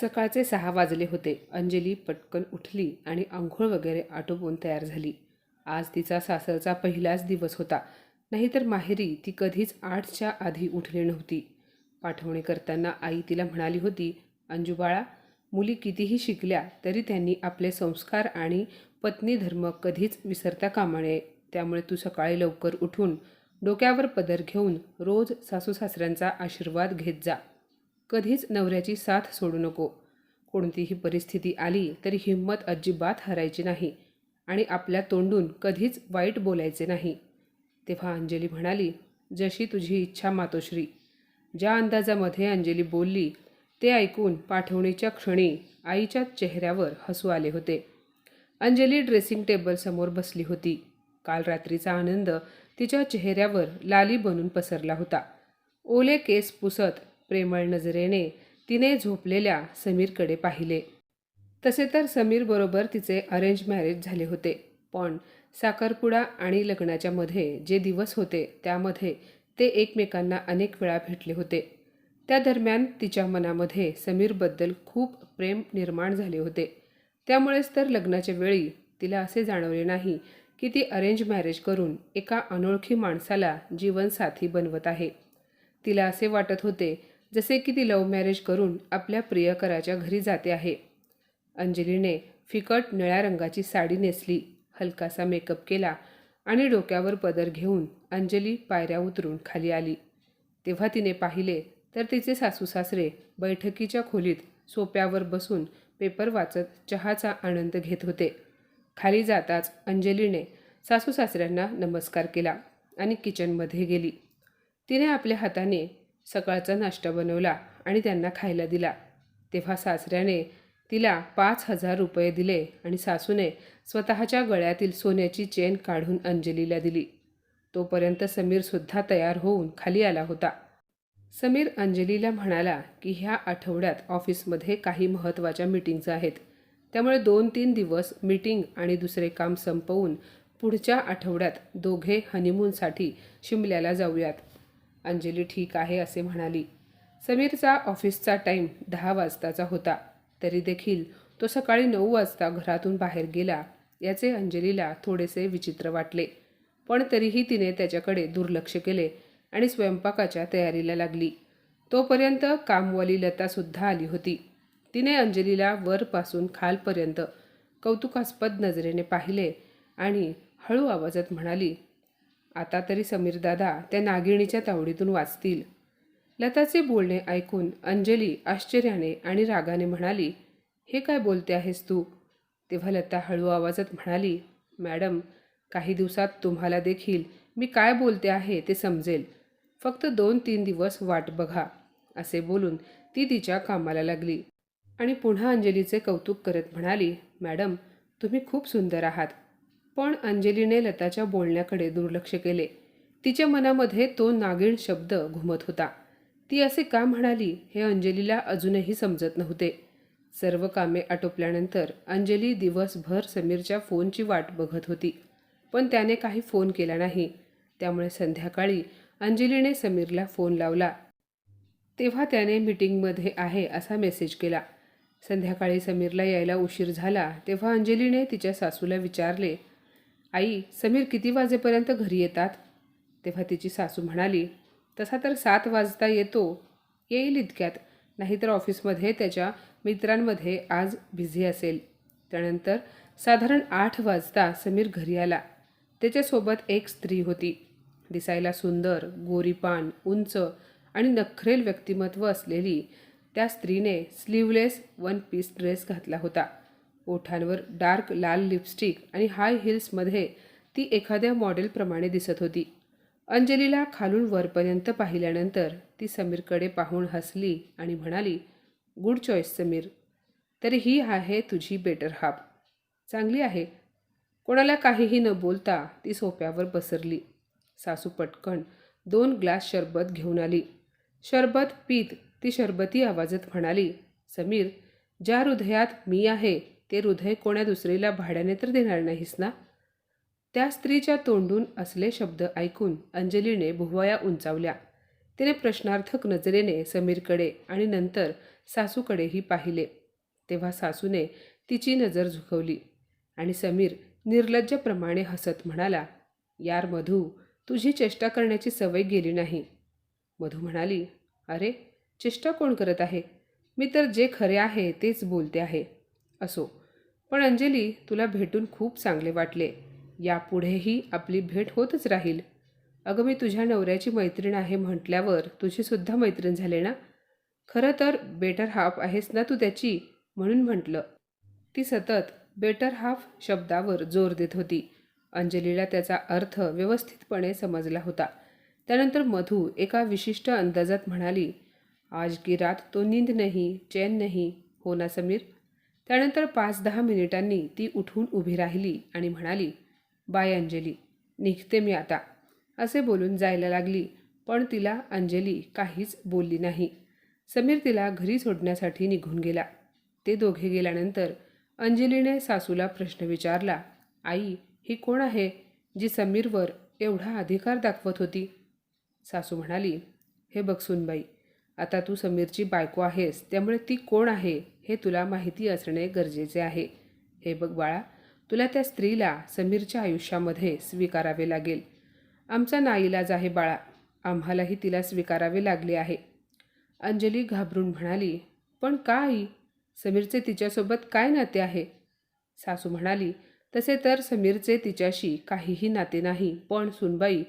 सकाळचे सहा वाजले होते. अंजली पटकन उठली आणि आंघोळ वगैरे आटोपून तयार झाली. आज तिचा सासरचा पहिलाच दिवस होता. नाहीतर माहेरी ती कधीच आठच्या आधी उठली नव्हती. पाठवणी करताना आई तिला म्हणाली होती अंजुबाळा मुली कितीही शिकल्या तरी त्यांनी आपले संस्कार आणि पत्नी धर्म कधीच विसरता कामा नये. त्यामुळे तू सकाळी लवकर उठून डोक्यावर पदर घेऊन रोज सासू सासऱ्यांचा आशीर्वाद घेत जा. कधीच नवऱ्याची साथ सोडू नको. कोणतीही परिस्थिती आली तरी हिंमत अजिबात हरायची नाही आणि आपल्या तोंडून कधीच वाईट बोलायचे नाही. तेव्हा अंजली म्हणाली जशी तुझी इच्छा मातोश्री. ज्या अंदाजामध्ये अंजली बोलली ते ऐकून पाठवणीच्या क्षणी आईच्या चेहऱ्यावर हसू आले होते. अंजली ड्रेसिंग टेबलसमोर बसली होती. काल रात्रीचा आनंद तिच्या चेहऱ्यावर लाली बनून पसरला होता. ओले केस पुसत प्रेमळ नजरेने तिने झोपलेल्या समीरकडे पाहिले. तसे तर समीरबरोबर तिचे अरेंज मॅरेज झाले होते. पण साखरपुडा आणि लग्नाच्या मध्ये जे दिवस होते त्यामध्ये ते एकमेकांना अनेक वेळा भेटले होते. त्या दरम्यान तिच्या मनामध्ये समीरबद्दल खूप प्रेम निर्माण झाले होते. त्यामुळेच तर लग्नाच्या वेळी तिला असे जाणवले नाही की ती अरेंज मॅरेज करून एका अनोळखी माणसाला जीवनसाथी बनवत आहे. तिला असे वाटत होते जसे की ती लव्ह मॅरेज करून आपल्या प्रियकराच्या घरी जाते आहे. अंजलीने फिकट निळ्या रंगाची साडी नेसली हलकासा मेकअप केला आणि डोक्यावर पदर घेऊन अंजली पायऱ्या उतरून खाली आली. तेव्हा तिने पाहिले तर तिचे सासू सासरे बैठकीच्या खोलीत सोप्यावर बसून पेपर वाचत चहाचा आनंद घेत होते. खाली जाताच अंजलीने सासू सासऱ्यांना नमस्कार केला आणि किचनमध्ये गेली. तिने आपल्या हाताने सकाळचा नाश्ता बनवला आणि त्यांना खायला दिला. तेव्हा सासऱ्याने तिला पाच हजार रुपये दिले आणि सासूने स्वतःच्या गळ्यातील सोन्याची चेन काढून अंजलीला दिली. तोपर्यंत समीरसुद्धा तयार होऊन खाली आला होता. समीर अंजलीला म्हणाला की ह्या आठवड्यात ऑफिसमध्ये काही महत्त्वाच्या मीटिंग्ज आहेत. त्यामुळे दोन तीन दिवस मीटिंग आणि दुसरे काम संपवून पुढच्या आठवड्यात दोघे हनीमूनसाठी शिमल्याला जाऊयात. अंजली ठीक आहे असे म्हणाली. समीरचा ऑफिसचा टाईम दहा वाजताचा होता. तरी देखील तो सकाळी नऊ वाजता घरातून बाहेर गेला याचे अंजलीला थोडेसे विचित्र वाटले. पण तरीही तिने त्याच्याकडे दुर्लक्ष केले आणि स्वयंपाकाच्या तयारीला लागली. तोपर्यंत कामवाली लतासुद्धा आली होती. तिने अंजलीला वरपासून खालपर्यंत कौतुकास्पद नजरेने पाहिले आणि हळू आवाजात म्हणाली आता तरी समीरदादा त्या नागिणीच्या तावडीतून वाचतील. लताचे बोलणे ऐकून अंजली आश्चर्याने आणि रागाने म्हणाली हे काय बोलते आहेस तू? तेव्हा लता हळू आवाजात म्हणाली मॅडम काही दिवसात तुम्हाला देखील मी काय बोलते आहे ते समजेल. फक्त दोन तीन दिवस वाट बघा असे बोलून ती तिच्या कामाला लागली. आणि पुन्हा अंजलीचे कौतुक करत म्हणाली मॅडम तुम्ही खूप सुंदर आहात. पण अंजलीने लताच्या बोलण्याकडे दुर्लक्ष केले. तिच्या मनामध्ये तो नागिण शब्द घुमत होता. ती असे का म्हणाली हे अंजलीला अजूनही समजत नव्हते. सर्व कामे आटोपल्यानंतर अंजली दिवसभर समीरच्या फोनची वाट बघत होती. पण त्याने काही फोन केला नाही. त्यामुळे संध्याकाळी अंजलीने समीरला फोन लावला. तेव्हा त्याने मीटिंगमध्ये आहे असा मेसेज केला. संध्याकाळी समीरला यायला उशीर झाला तेव्हा अंजलीने तिच्या सासूला विचारले आई समीर किती वाजेपर्यंत घरी येतात? तेव्हा तिची सासू म्हणाली तसा तर सात वाजता येतो. येईल इतक्यात. नाहीतर ऑफिसमध्ये त्याच्या मित्रांमध्ये आज बिझी असेल. त्यानंतर साधारण आठ वाजता समीर घरी आला. त्याच्यासोबत एक स्त्री होती. दिसायला सुंदर गोरीपान उंच आणि नखरेल व्यक्तिमत्व असलेली त्या स्त्रीने स्लीवलेस वन पीस ड्रेस घातला होता. ओठांवर डार्क लाल लिपस्टिक आणि हाय हिल्समध्ये ती एखाद्या मॉडेलप्रमाणे दिसत होती. अंजलीला खालून वरपर्यंत पाहिल्यानंतर ती समीरकडे पाहून हसली आणि म्हणाली गुड चॉईस समीर. तरी ही आहे तुझी बेटर हाफ चांगली आहे. कोणाला काहीही न बोलता ती सोप्यावर पसरली. सासू पटकन दोन ग्लास शरबत घेऊन आली. शरबत पीत. ती शरबती आवाजात म्हणाली समीर ज्या हृदयात मी आहे ते हृदय कोण्या दुसरीला भाड्याने तर देणार नाहीस ना? त्या स्त्रीच्या तोंडून असले शब्द ऐकून अंजलीने भुवया उंचावल्या. तिने प्रश्नार्थक नजरेने समीरकडे आणि नंतर सासूकडेही पाहिले. तेव्हा सासूने तिची नजर झुकवली आणि समीर निर्लज्जप्रमाणे हसत म्हणाला यार मधू तुझी चेष्टा करण्याची सवय गेली नाही. मधू म्हणाली अरे चेष्टा कोण करत आहे? मी तर जे खरे आहे तेच बोलते आहे. असो पण अंजली तुला भेटून खूप चांगले वाटले. यापुढेही आपली भेट होतच राहील. अगं मी तुझ्या नवऱ्याची मैत्रीण आहे म्हटल्यावर तुझीसुद्धा मैत्रीण झाले ना? खरं तर बेटर हाफ आहेस ना तू त्याची? म्हणून म्हटलं. ती सतत बेटर हाफ शब्दावर जोर देत होती. अंजलीला त्याचा अर्थ व्यवस्थितपणे समजला होता. त्यानंतर मधू एका विशिष्ट अंदाजात म्हणाली आज की रात तो नींद नाही चैन नाही. हो ना समीर? त्यानंतर पाच दहा मिनिटांनी ती उठून उभी राहिली आणि म्हणाली बाय अंजली निघते मी आता. असे बोलून जायला लागली पण तिला अंजली काहीच बोलली नाही. समीर तिला घरी सोडण्यासाठी निघून गेला. ते दोघे गेल्यानंतर अंजलीने सासूला प्रश्न विचारला आई ही कोण आहे जी समीरवर एवढा अधिकार दाखवत होती? सासू म्हणाली हे बघ सुनबाई आता तू समीरची बायको आहेस त्यामुळे ती कोण आहे हे तुला माहिती असणे गरजेचे आहे. हे बघ बाळा तुला त्या स्त्रीला समीरच्या आयुष्यामध्ये स्वीकारावे लागेल. आमचा नाईलाज आहे बाळा आम्हालाही तिला स्वीकारावे लागले आहे. अंजली घाबरून म्हणाली पण का आई? समीरचे तिच्यासोबत काय नाते आहे? सासू म्हणाली तसे तर समीरचे तिच्याशी काहीही नाते नाही पण सुनबाई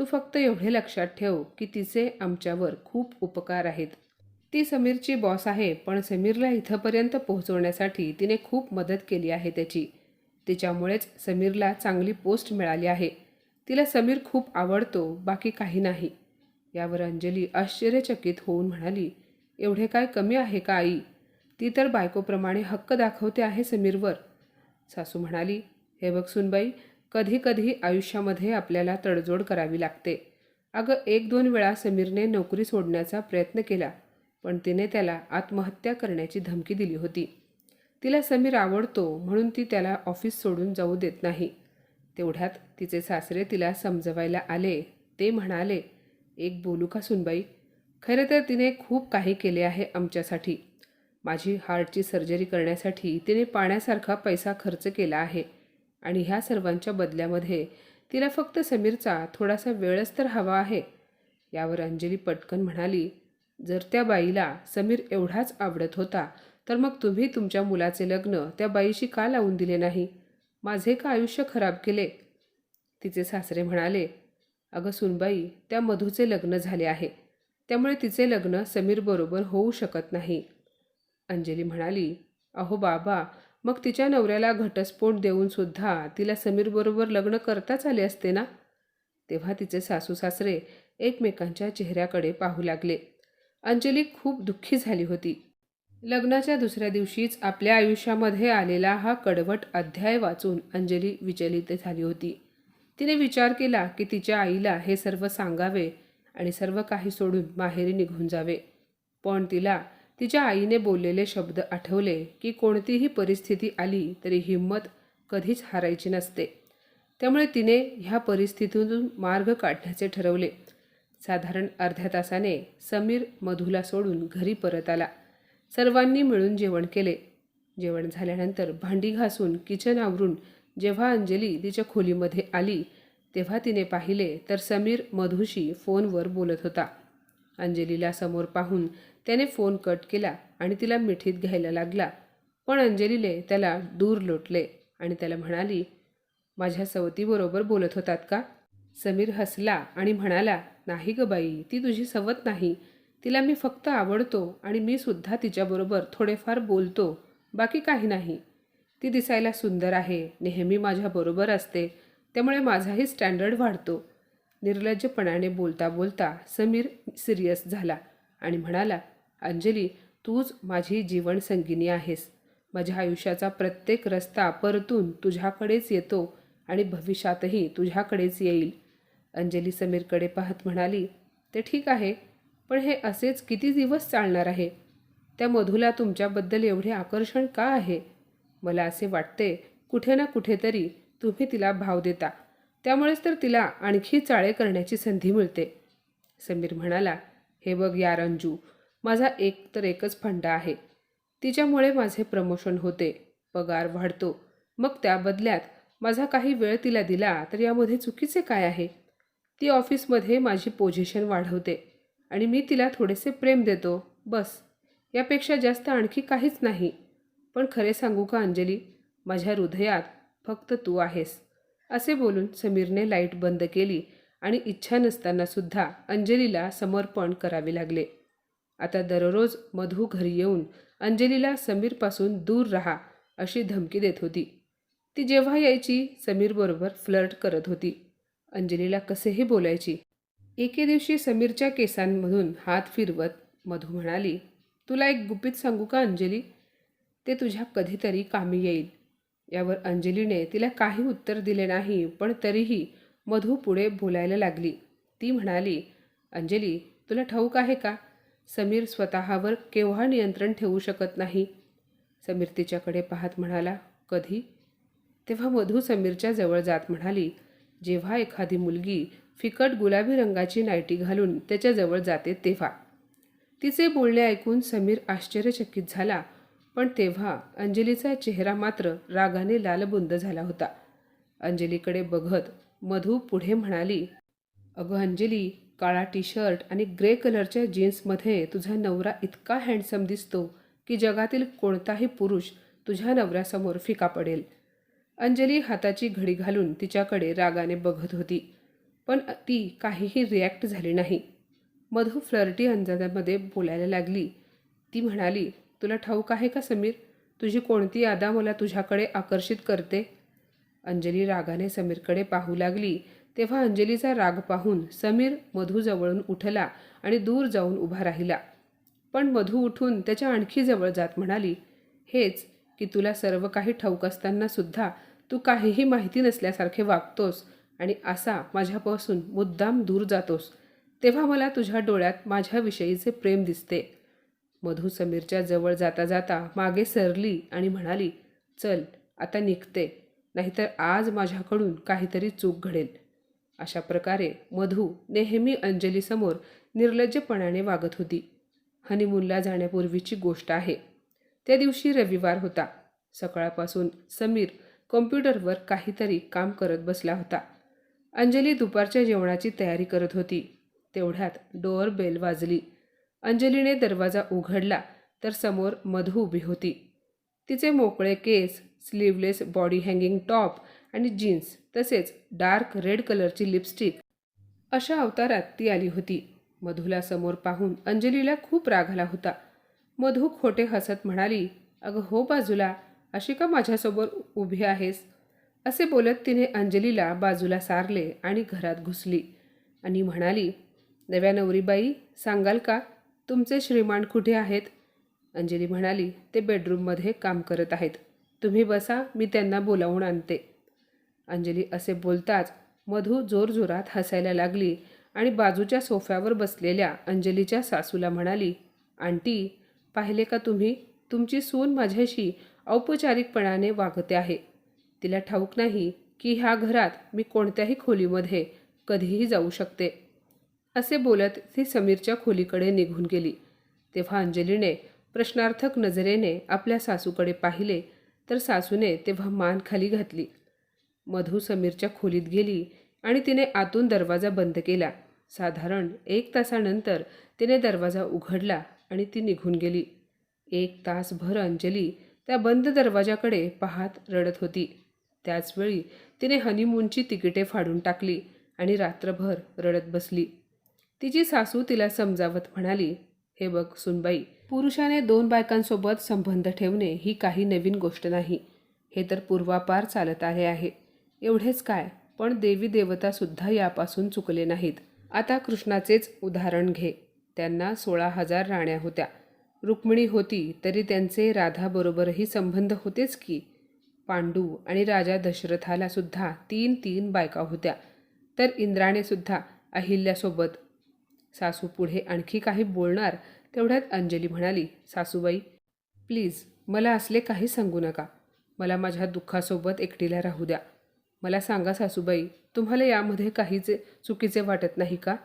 तू फक्त एवढे लक्षात ठेव की तिचे आमच्यावर खूप उपकार आहेत. ती समीरची बॉस आहे पण समीरला इथंपर्यंत पोहोचवण्यासाठी तिने खूप मदत केली आहे त्याची. तिच्यामुळेच समीरला चांगली पोस्ट मिळाली आहे. तिला समीर खूप आवडतो बाकी काही नाही. यावर अंजली आश्चर्यचकित होऊन म्हणाली एवढे काय कमी आहे का आई? ती तर बायकोप्रमाणे हक्क दाखवते आहे समीरवर. सासू म्हणाली हे बघ सुनबाई कधीकधी आयुष्यामध्ये आपल्याला तडजोड करावी लागते. अगं एक दोन वेळा समीरने नोकरी सोडण्याचा प्रयत्न केला पण तिने त्याला आत्महत्या करण्याची धमकी दिली होती. तिला समीर आवडतो म्हणून ती त्याला ऑफिस सोडून जाऊ देत नाही. तेवढ्यात तिचे सासरे तिला समजवायला आले. ते म्हणाले एक बोलू का सुनबाई? खरं तर तिने खूप काही केले आहे आमच्यासाठी. माझी हार्टची सर्जरी करण्यासाठी तिने पाण्यासारखा पैसा खर्च केला आहे. आणि ह्या सर्वांच्या बदल्यामध्ये तिला फक्त समीरचा थोडासा वेळच तर हवा आहे. यावर अंजली पटकन म्हणाली जर त्या बाईला समीर एवढाच आवडत होता तर मग तुम्ही तुमच्या मुलाचे लग्न त्या बाईशी का लावून दिले नाही? माझे का आयुष्य खराब केले? तिचे सासरे म्हणाले अगं सुनबाई त्या मधूचे लग्न झाले आहे. त्यामुळे तिचे लग्न समीरबरोबर होऊ शकत नाही. अंजली म्हणाली अहो बाबा मग तिच्या नवऱ्याला घटस्फोट देऊनसुद्धा तिला समीरबरोबर लग्न करताच आले असते ना? तेव्हा तिचे सासू सासरे एकमेकांच्या चेहऱ्याकडे पाहू लागले. अंजली खूप दुःखी झाली होती. लग्नाच्या दुसऱ्या दिवशीच आपल्या आयुष्यामध्ये आलेला हा कडवट अध्याय वाचून अंजली विचलित झाली होती. तिने विचार केला की तिच्या आईला हे सर्व सांगावे आणि सर्व काही सोडून माहेरी निघून जावे. पण तिला तिच्या आईने बोललेले शब्द आठवले की कोणतीही परिस्थिती आली तरी हिंमत कधीच हारायची नसते. त्यामुळे तिने ह्या परिस्थितीतून मार्ग काढण्याचे ठरवले. साधारण अर्ध्या तासाने समीर मधूला सोडून घरी परत आला. सर्वांनी मिळून जेवण केले. जेवण झाल्यानंतर भांडी घासून किचन आवरून जेव्हा अंजली तिच्या खोलीमध्ये आली तेव्हा तिने पाहिले तर समीर मधूशी फोनवर बोलत होता. अंजलीला समोर पाहून त्याने फोन कट केला आणि तिला मिठीत घ्यायला लागला. पण अंजलीले त्याला दूर लोटले आणि त्याला म्हणाली माझ्या सवतीबरोबर बोलत होतात का? समीर हसला आणि म्हणाला नाही ग बाई ती तुझी सवत नाही. तिला मी फक्त आवडतो आणि मी सुद्धा तिच्याबरोबर थोडेफार बोलतो. बाकी काही नाही. ती दिसायला सुंदर आहे नेहमी माझ्याबरोबर असते. त्यामुळे माझाही स्टँडर्ड वाढतो. निर्लज्जपणाने बोलता बोलता समीर सिरियस झाला आणि म्हणाला अंजली तूच माझी जीवनसंगिनी आहेस. माझ्या आयुष्याचा प्रत्येक रस्ता परतून तुझ्याकडेच येतो आणि भविष्यातही तुझ्याकडेच येईल. अंजली समीरकडे पाहत म्हणाली ते ठीक आहे पण हे असेच किती दिवस चालणार आहे? त्या मधूला तुमच्याबद्दल एवढे आकर्षण का आहे? मला असे वाटते कुठे ना कुठेतरी तुम्ही तिला भाव देता. त्यामुळेच तर तिला आणखी चाळे करण्याची संधी मिळते. समीर म्हणाला हे बघ या रंजू माझा एक तर एकच फंडा आहे. तिच्यामुळे माझे प्रमोशन होते पगार वाढतो. मग त्या बदल्यात माझा काही वेळ तिला दिला तर यामध्ये चुकीचे काय आहे? ती ऑफिसमध्ये माझी पोझिशन वाढवते आणि मी तिला थोडेसे प्रेम देतो बस. यापेक्षा जास्त आणखी काहीच नाही. पण खरे सांगू का अंजली माझ्या हृदयात फक्त तू आहेस. असे बोलून समीरने लाइट बंद केली आणि इच्छा नसतानासुद्धा अंजलीला समर्पण करावे लागले. आता दररोज मधू घरी येऊन अंजलीला समीरपासून दूर राहा अशी धमकी देत होती. ती जेव्हा यायची समीरबरोबर फ्लर्ट करत होती. अंजलीला कसेही बोलायची. एके दिवशी समीरच्या केसांमधून हात फिरवत मधू म्हणाली तुला एक गुपित सांगू का अंजली? ते तुझ्या कधीतरी कामी येईल. यावर अंजलीने तिला काही उत्तर दिले नाही पण तरीही मधू पुढे बोलायला लागली. ती म्हणाली अंजली तुला ठाऊक आहे का? समीर स्वतःवर केव्हा नियंत्रण ठेवू शकत नाही? समीर तिच्याकडे पाहत म्हणाला कधी? तेव्हा मधू समीरच्या जवळ जात म्हणाली जेव्हा एखादी मुलगी फिकट गुलाबी रंगाची नायटी घालून त्याच्याजवळ जाते तेव्हा. तिचे बोलणे ऐकून समीर आश्चर्यचकित झाला पण तेव्हा अंजलीचा चेहरा मात्र रागाने लालबुंद झाला होता. अंजलीकडे बघत मधू पुढे म्हणाली अगं अंजली काळा टी शर्ट आणि ग्रे कलरच्या जीन्समध्ये तुझा नवरा इतका हँडसम दिसतो की जगातील कोणताही पुरुष तुझ्या नवऱ्यासमोर फिका पडेल. अंजली हाताची घडी घालून तिच्याकडे रागाने बघत होती पण ती काहीही रिॲक्ट झाली नाही. मधू फ्लर्टी अंदाजामध्ये बोलायला लागली. ती म्हणाली तुला ठाऊक आहे का समीर? तुझी कोणती यादा मला तुझ्याकडे आकर्षित करते? अंजली रागाने समीरकडे पाहू लागली. तेव्हा अंजलीचा राग पाहून समीर मधूजवळून उठला आणि दूर जाऊन उभा राहिला. पण मधू उठून त्याच्या आणखी जवळ जात म्हणाली हेच की तुला सर्व काही ठाऊक असताना सुद्धा तू काहीही माहिती नसल्यासारखे वागतोस आणि असा माझ्यापासून मुद्दाम दूर जातोस. तेव्हा मला तुझ्या डोळ्यात माझ्याविषयीचे प्रेम दिसते. मधू समीरच्या जवळ जाता जाता मागे सरली आणि म्हणाली चल आता निघते. नाहीतर आज माझ्याकडून काहीतरी चूक घडेल. अशा प्रकारे मधू नेहमी अंजलीसमोर निर्लज्जपणाने वागत होती. हनीमूनला जाण्यापूर्वीची गोष्ट आहे. त्या दिवशी रविवार होता. सकाळपासून समीर कॉम्प्युटरवर काहीतरी काम करत बसला होता. अंजली दुपारच्या जेवणाची तयारी करत होती. तेवढ्यात डोअर बेल वाजली. अंजलीने दरवाजा उघडला तर समोर मधू उभी होती. तिचे मोकळे केस स्लीवलेस बॉडी हँगिंग टॉप आणि जीन्स तसेच डार्क रेड कलरची लिपस्टिक अशा अवतारात ती आली होती. मधूला समोर पाहून अंजलीला खूप राग आला होता. मधू खोटे हसत म्हणाली अगं हो बाजूला अशी का माझ्यासमोर उभी आहेस? असे बोलत तिने अंजलीला बाजूला सारले आणि घरात घुसली. आणि म्हणाली नव्या नवरीबाई सांगाल का? तुमचे श्रीमान कुठे आहेत? अंजली म्हणाली ते बेडरूममध्ये काम करत आहेत. तुम्ही बसा मी त्यांना बोलावून आणते. अंजली असे बोलताच मधू जोरजोरात हसायला लागली आणि बाजूच्या सोफ्यावर बसलेल्या अंजलीच्या सासूला म्हणाली आंटी पाहिले का तुम्ही? तुमची सून माझ्याशी औपचारिकपणाने वागते आहे. तिला ठाऊक नाही की ह्या घरात मी कोणत्याही खोलीमध्ये कधीही जाऊ शकते. असे बोलत ती समीरच्या खोलीकडे निघून गेली. तेव्हा अंजलीने प्रश्नार्थक नजरेने आपल्या सासूकडे पाहिले तर सासूने तेव्हा मान खाली घातली. मधू समीरच्या खोलीत गेली आणि तिने आतून दरवाजा बंद केला. साधारण एक तासानंतर तिने दरवाजा उघडला आणि ती निघून गेली. एक तासभर अंजली त्या बंद दरवाजाकडे पाहत रडत होती. त्याचवेळी तिने हनीमूनची तिकिटे फाडून टाकली आणि रात्रभर रडत बसली. तिची सासू तिला समजावत म्हणाली हे बघ सुनबाई पुरुषाने दोन बायकांसोबत संबंध ठेवणे ही काही नवीन गोष्ट नाही. हे तर पूर्वापार चालत आले आहे. एवढेच काय पण देवी देवतासुद्धा यापासून चुकले नाहीत. आता कृष्णाचेच उदाहरण घे. त्यांना सोळा हजार राण्या होत्या. रुक्मिणी होती तरी त्यांचे राधाबरोबरही संबंध होतेच की. पांडू आणि राजा दशरथाला सुद्धा तीन तीन बायका होत्या. तर इंद्राने सुद्धा अहिल्यासोबत सासू पुढे आणखी काही बोलणार तेवढ्यात अंजली म्हणाली सासूबाई प्लीज मला असले काही सांगू नका. मला माझ्या दुःखासोबत एकटीला राहू द्या. मला सांगा सासूबाई तुम्हाला यामध्ये काहीच चुकीचे वाटत नाही का?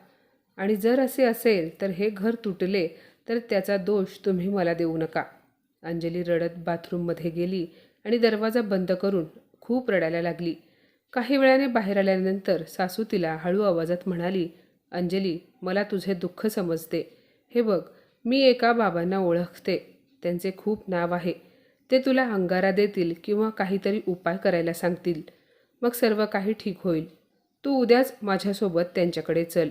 आणि जर असे असेल तर हे घर तुटले तर त्याचा दोष तुम्ही मला देऊ नका. अंजली रडत बाथरूममध्ये गेली आणि दरवाजा बंद करून खूप रडायला लागली. काही वेळाने बाहेर आल्यानंतर सासू तिला हळू आवाजात म्हणाली अंजली मला तुझे दुःख समजते. हे बघ मी एका बाबांना ओळखते. त्यांचे खूप नाव आहे. ते तुला अंगारा देतील किंवा काहीतरी उपाय करायला सांगतील. मग सर्व काही ठीक होईल. तू उद्याच माझ्यासोबत त्यांच्याकडे चल.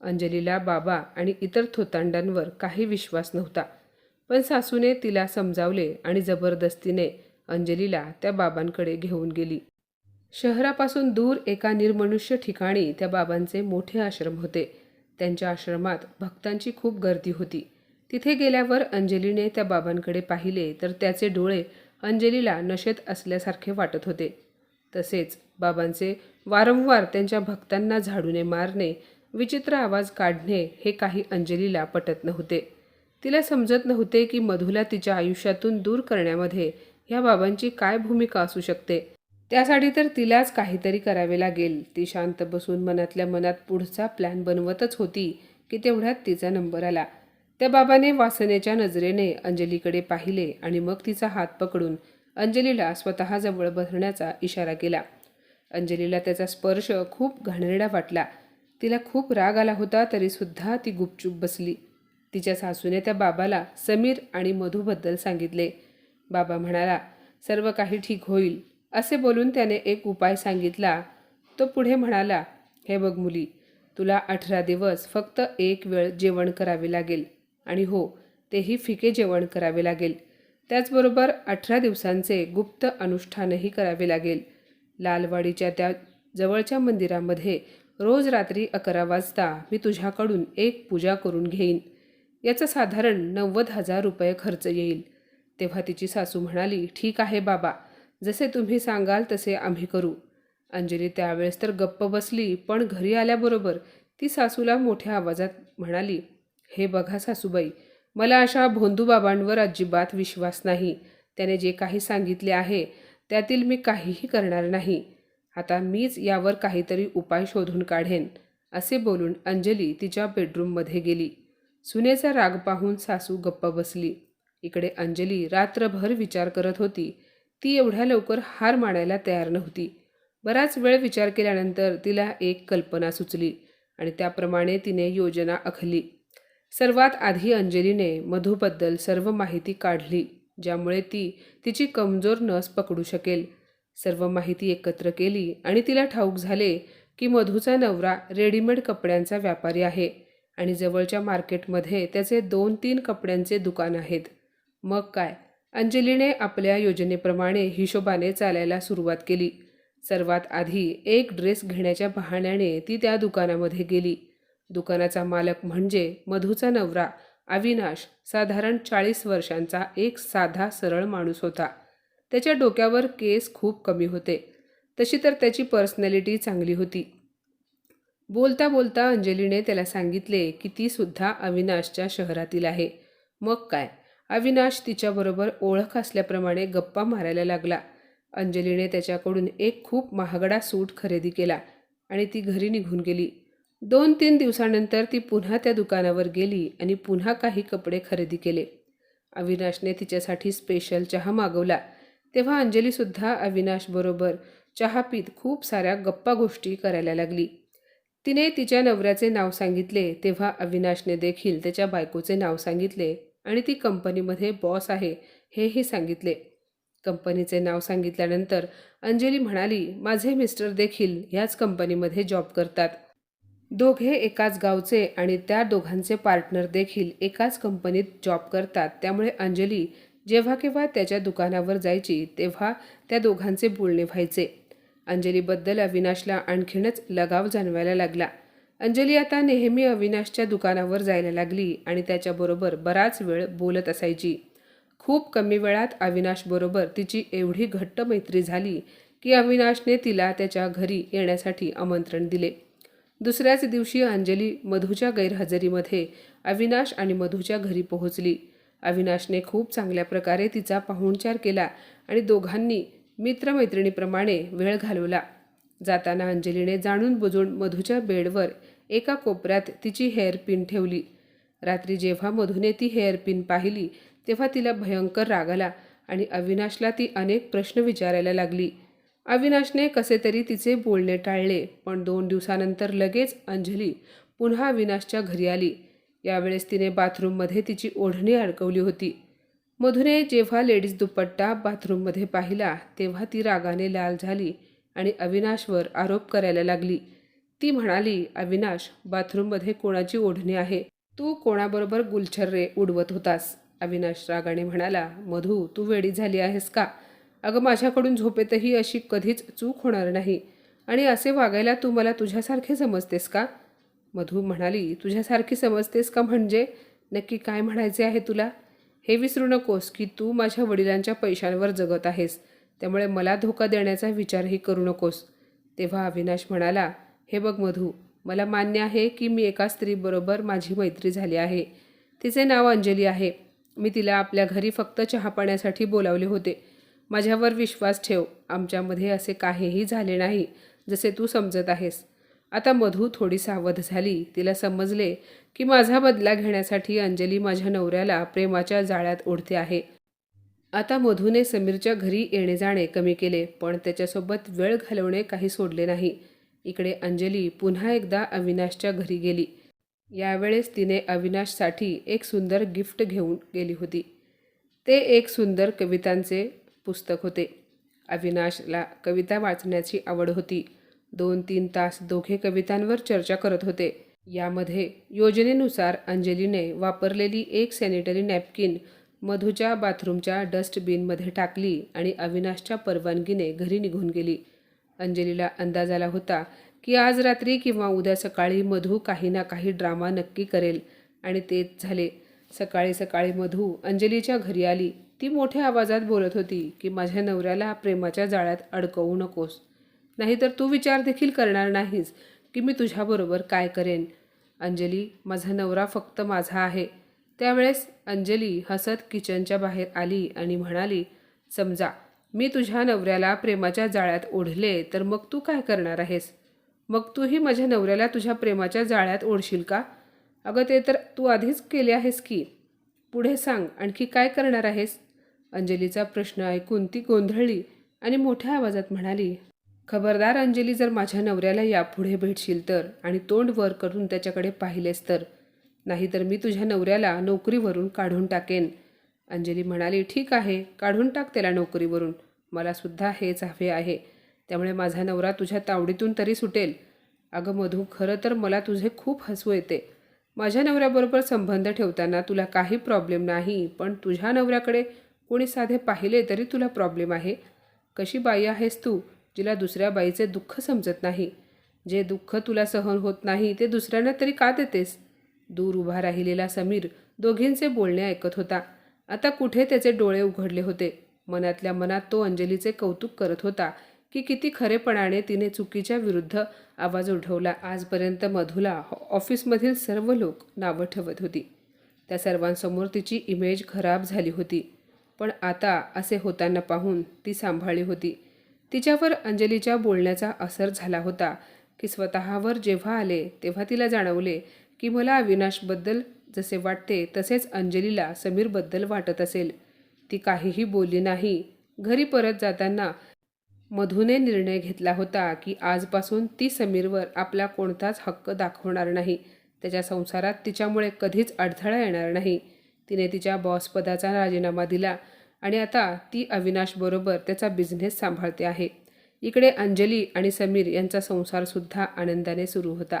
अंजलीला बाबा आणि इतर थोतांडांवर काही विश्वास नव्हता. पण सासूने तिला समजावले आणि जबरदस्तीने अंजलीला त्या बाबांकडे घेऊन गेली. शहरापासून दूर एका निर्मनुष्य ठिकाणी त्या बाबांचे मोठे आश्रम होते. त्यांच्या आश्रमात भक्तांची खूप गर्दी होती. तिथे गेल्यावर अंजलीने त्या बाबांकडे पाहिले तर त्याचे डोळे अंजलीला नशेत असल्यासारखे वाटत होते. तसेच बाबांचे वारंवार त्यांच्या भक्तांना झाडूने मारणे विचित्र आवाज काढणे हे काही अंजलीला पटत नव्हते. तिला समजत नव्हते की मधुला तिच्या आयुष्यातून दूर करण्यामध्ये ह्या बाबांची काय भूमिका असू शकते. त्यासाठी तर तिलाच काहीतरी करावे लागेल. ती शांत बसून मनातल्या मनात पुढचा प्लॅन बनवतच होती की तेवढ्यात तिचा नंबर आला. त्या बाबाने वासनेच्या नजरेने अंजलीकडे पाहिले आणि मग तिचा हात पकडून अंजलीला स्वतःजवळ बसण्याचा इशारा केला. अंजलीला त्याचा स्पर्श खूप घाणेरडा वाटला. तिला खूप राग आला होता तरीसुद्धा ती गुपचूप बसली. तिच्या सासूने त्या बाबाला समीर आणि मधूबद्दल सांगितले. बाबा म्हणाला सर्व काही ठीक होईल. असे बोलून त्याने एक उपाय सांगितला. तो पुढे म्हणाला हे बघ मुली तुला अठरा दिवस फक्त एक वेळ जेवण करावे लागेल. आणि हो तेही फिके जेवण करावे लागेल. त्याचबरोबर अठरा दिवसांचे गुप्त अनुष्ठानही करावे लागेल. लालवाडीच्या त्या जवळच्या मंदिरामध्ये रोज रात्री अकरा वाजता मी तुझ्याकडून एक पूजा करून घेईन. याचा साधारण नव्वद हजार रुपये खर्च येईल. तेव्हा तिची सासू म्हणाली ठीक आहे बाबा जसे तुम्ही सांगाल तसे आम्ही करू. अंजली त्यावेळेस तर गप्प बसली पण घरी आल्याबरोबर ती सासूला मोठ्या आवाजात म्हणाली हे बघा सासूबाई मला अशा भोंदूबाबांवर अजिबात विश्वास नाही. त्याने जे काही सांगितले आहे त्यातील मी काहीही करणार नाही. आता मीच यावर काहीतरी उपाय शोधून काढेन असे बोलून अंजली तिच्या बेडरूममध्ये गेली. सुनेचा राग पाहून सासू गप्प बसली. इकडे अंजली रात्रभर विचार करत होती. ती एवढ्या लवकर हार मानायला तयार नव्हती. बराच वेळ विचार केल्यानंतर तिला एक कल्पना सुचली आणि त्याप्रमाणे तिने योजना आखली. सर्वात आधी अंजलीने मधूबद्दल सर्व माहिती काढली ज्यामुळे ती तिची कमजोर नस पकडू शकेल. सर्व माहिती एकत्र केली आणि तिला ठाऊक झाले की मधूचा नवरा रेडीमेड कपड्यांचा व्यापारी आहे आणि जवळच्या मार्केटमध्ये त्याचे दोन तीन कपड्यांचे दुकान आहेत. मग काय? अंजलीने आपल्या योजनेप्रमाणे हिशोबाने चालायला सुरुवात केली. सर्वात आधी एक ड्रेस घेण्याच्या बहाण्याने ती त्या दुकानामध्ये गेली. दुकानाचा मालक म्हणजे मधूचा नवरा अविनाश साधारण चाळीस वर्षांचा एक साधा सरळ माणूस होता. त्याच्या डोक्यावर केस खूप कमी होते. तशी तर त्याची पर्सनॅलिटी चांगली होती. बोलता बोलता अंजलीने त्याला सांगितले की ती सुद्धा अविनाशच्या शहरातील आहे. मग काय? अविनाश तिच्याबरोबर ओळख असल्याप्रमाणे गप्पा मारायला लागला. अंजलीने त्याच्याकडून एक खूप महागडा सूट खरेदी केला आणि ती घरी निघून गेली. दोन तीन दिवसानंतर ती पुन्हा त्या दुकानावर गेली आणि पुन्हा काही कपडे खरेदी केले. अविनाशने तिच्यासाठी स्पेशल चहा मागवला. तेव्हा अंजलीसुद्धा अविनाशबरोबर चहा पीत खूप साऱ्या गप्पा गोष्टी करायला लागली. तिने तिच्या नवऱ्याचे नाव सांगितले तेव्हा अविनाशने देखील त्याच्या बायकोचे नाव सांगितले. आणि ती कंपनीमध्ये बॉस आहे हेही सांगितले. कंपनीचे नाव सांगितल्यानंतर अंजली म्हणाली माझे मिस्टर देखील ह्याच कंपनीमध्ये जॉब करतात. दोघे एकाच गावचे आणि त्या दोघांचे पार्टनर देखील एकाच कंपनीत जॉब करतात. त्यामुळे अंजली जेव्हा केव्हा त्याच्या दुकानावर जायची तेव्हा त्या दोघांचे बोलणे व्हायचे. अंजलीबद्दल अविनाशला आणखीनच लगाव जाणवायला लागला. अंजली आता नेहमी अविनाशच्या दुकानावर जायला लागली आणि त्याच्याबरोबर बराच वेळ बोलत असायची. खूप कमी वेळात अविनाशबरोबर तिची एवढी घट्ट मैत्री झाली की अविनाशने तिला त्याच्या घरी येण्यासाठी आमंत्रण दिले. दुसऱ्याच दिवशी अंजली मधूच्या गैरहजेरीमध्ये अविनाश आणि मधूच्या घरी पोहोचली. अविनाशने खूप चांगल्या प्रकारे तिचा पाहुणचार केला आणि दोघांनी मित्रमैत्रिणीप्रमाणे वेळ घालवला. जाताना अंजलीने जाणून बुजून मधूच्या बेडवर एका कोपऱ्यात तिची हेअर पिन ठेवली. रात्री जेव्हा मधूने ती हेअरपिन पाहिली तेव्हा तिला भयंकर राग आला आणि अविनाशला ती अनेक प्रश्न विचारायला लागली. अविनाशने कसे तरी तिचे बोलणे टाळले पण दोन दिवसानंतर लगेच अंजली पुन्हा अविनाशच्या घरी आली. यावेळेस तिने बाथरूममध्ये तिची ओढणी अडकवली होती. मधुने जेव्हा लेडीज दुपट्टा बाथरूममध्ये पाहिला तेव्हा ती रागाने लाल झाली आणि अविनाशवर आरोप करायला लागली. ती म्हणाली अविनाश बाथरूममध्ये कोणाची ओढणी आहे? तू कोणाबरोबर गुलछर्रे उडवत होतास? अविनाश रागाने म्हणाला मधू तू वेडी झाली आहेस का? अगं माझ्याकडून झोपेतही अशी कधीच चूक होणार नाही. आणि असे वागायला तू मला तुझ्यासारखे समजतेस का? मधू म्हणाली तुझ्यासारखी समजतेस का म्हणजे? नक्की काय म्हणायचे आहे तुला? हे विसरू नकोस की तू माझ्या वडिलांच्या पैशांवर जगत आहेस. त्यामुळे मला धोका देण्याचा विचारही करू नकोस. तेव्हा अविनाश म्हणाला हे बघ मधू मला मान्य आहे की मी एका स्त्रीबरोबर माझी मैत्री झाली आहे. तिचे नाव अंजली आहे. मी तिला आपल्या घरी फक्त चहा पाण्यासाठी बोलावले होते. माझ्यावर विश्वास ठेव आमच्यामध्ये असे काहीही झाले नाही जसे तू समजत आहेस. आता मधू थोडी सावध झाली. तिला समजले की माझा बदला घेण्यासाठी अंजली माझ्या नवऱ्याला प्रेमाच्या जाळ्यात ओढते आहे. आता मधूने समीरच्या घरी येणे जाणे कमी केले पण त्याच्यासोबत वेळ घालवणे काही सोडले नाही. इकडे अंजली पुन्हा एकदा अविनाशच्या घरी गेली. यावेळेस तिने अविनाशसाठी एक सुंदर गिफ्ट घेऊन गेली होती. ते एक सुंदर कवितांचे पुस्तक होते. अविनाशला कविता वाचण्याची आवड होती. दोन तीन तास दोघे कवितांवर चर्चा करत होते. यामध्ये योजनेनुसार अंजलीने वापरलेली एक सॅनिटरी नॅपकिन मधूच्या बाथरूमच्या डस्टबिनमध्ये टाकली आणि अविनाशच्या परवानगीने घरी निघून गेली. अंजलीला अंदाज आला होता की आज रात्री किंवा उद्या सकाळी मधू काही ना काही ड्रामा नक्की करेल. आणि तेच झाले. सकाळी सकाळी मधू अंजलीच्या घरी आली. ती मोठ्या आवाजात बोलत होती की माझ्या नवऱ्याला प्रेमाच्या जाळ्यात अडकवू नकोस. नाहीतर तू विचार देखील करणार नाहीस की मी तुझ्याबरोबर काय करेन. अंजली माझा नवरा फक्त माझा आहे. त्यावेळेस अंजली हसत किचनच्या बाहेर आली आणि म्हणाली समजा मी तुझ्या नवऱ्याला प्रेमाच्या जाळ्यात ओढले तर मग तू काय करणार आहेस? मग तूही माझ्या नवऱ्याला तुझ्या प्रेमाच्या जाळ्यात ओढशील का? अगं ते तर तू आधीच केले आहेस की. पुढे सांग आणखी काय करणार आहेस? अंजलीचा प्रश्न ऐकून ती गोंधळली आणि मोठ्या आवाजात म्हणाली खबरदार अंजली जर माझ्या नवऱ्याला यापुढे भेटशील तर आणि तोंड वर करून त्याच्याकडे पाहिलेस तर नाहीतर मी तुझ्या नवऱ्याला नोकरीवरून काढून टाकेन. अंजली म्हणाली ठीक आहे काढून टाक त्याला नोकरीवरून. मला सुद्धा हेच हवे आहे. त्यामुळे माझा नवरा तुझ्या तावडीतून तरी सुटेल. अगं मधू खरं तर मला तुझे खूप हसू येते. माझ्या नवऱ्याबरोबर संबंध ठेवताना तुला काही प्रॉब्लेम नाही पण तुझ्या नवऱ्याकडे कोणी साधे पाहिले तरी तुला प्रॉब्लेम आहे. कशी बाई आहेस तू जिला दुसऱ्या बाईचे दुःख समजत नाही. जे दुःख तुला सहन होत नाही ते दुसऱ्यांना तरी का देतेस? दूर उभा राहिलेला समीर दोघींचे बोलणे ऐकत होता. आता कुठे त्याचे डोळे उघडले होते? मनातल्या मनात तो अंजलीचे कौतुक करत होता की किती खरेपणाने तिने चुकीच्या विरुद्ध आवाज उठवला. आजपर्यंत मधुला ऑफिसमधील सर्व लोक नावं ठेवत होती. त्या सर्वांसमोर तिची इमेज खराब झाली होती. पण आता असे होताना पाहून ती सांभाळली होती. तिच्यावर अंजलीच्या बोलण्याचा असर झाला होता की स्वतःवर जेव्हा आले तेव्हा तिला जाणवले की मला अविनाशबद्दल जसे वाटते तसेच अंजलीला समीरबद्दल वाटत असेल. ती काहीही बोलली नाही. घरी परत जाताना मधूने निर्णय घेतला होता की आजपासून ती समीरवर आपला कोणताच हक्क दाखवणार नाही. त्याच्या संसारात तिच्यामुळे कधीच अडथळा येणार नाही. तिने तिच्या बॉसपदाचा राजीनामा दिला आणि आता ती अविनाशबरोबर त्याचा बिझनेस सांभाळते आहे. इकडे अंजली आणि समीर यांचा संसारसुद्धा आनंदाने सुरू होता.